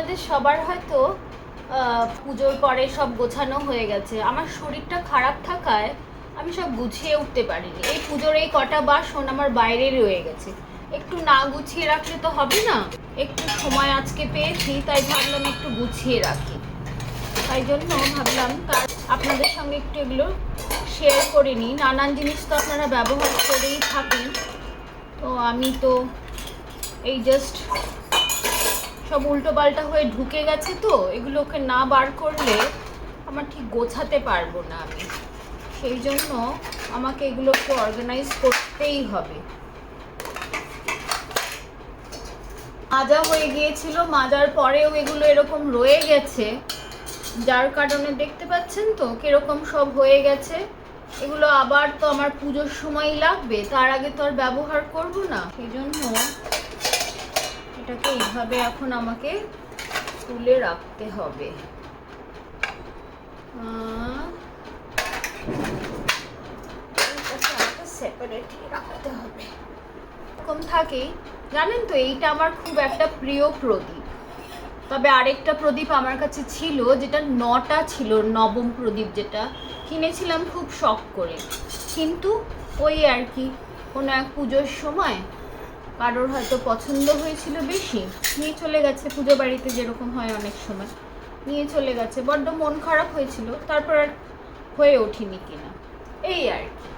আপনাদের সবার হয়তো পুজোর পরে সব গোছানো হয়ে গেছে। আমার শরীরটা খারাপ থাকায় আমি সব গুছিয়ে উঠতে পারিনি। এই পুজোর এই কটা বাসন আমার বাইরে রয়ে গেছে। একটু না গুছিয়ে রাখলে তো হবে না? একটু সময় আজকে পেয়েছি, তাই ভাবলাম একটু গুছিয়ে রাখি। তাই জন্য ভাবলাম তার আপনাদের সঙ্গে একটু এগুলো শেয়ার করে নিই। নানান জিনিস তো আপনারা ব্যবহার করেই থাকেন। তো আমি তো এই জাস্ট সব উল্টো পাল্টা হয়ে ঢুকে গেছে তো, এগুলোকে না বার করলে আমার ঠিক গোছাতে পারব না আমি। সেই জন্য আমাকে এগুলোকে অর্গানাইজ করতেই হবে। মাজা হয়ে গিয়েছিল, মাজার পরেও এগুলো এরকম রয়ে গেছে। যার কারণে দেখতে পাচ্ছেন তো, কীরকম সব হয়ে গেছে। এগুলো আবার তো আমার পুজোর সময় লাগবে, তার আগে তো আর ব্যবহার করব না। সেই জন্য এটাকে এইভাবে এখন আমাকে তুলে রাখতে হবে। জানেন তো, এইটা আমার খুব একটা প্রিয় প্রদীপ। তবে আরেকটা প্রদীপ আমার কাছে ছিল, যেটা নটা ছিল, নবম প্রদীপ যেটা। কিনেছিলাম খুব শখ করে। কিন্তু ওই আর কি, কোনো এক পুজোর সময় কারোর হয়তো পছন্দ হয়েছিল বেশি, নিয়ে চলে গেছে, পুজো বাড়িতে যেরকম হয় অনেক সময়, নিয়ে চলে গেছে, বড্ড মন খারাপ হয়েছিল, তারপর আর হয়ে ওঠিনি কিনা, এই আর কি।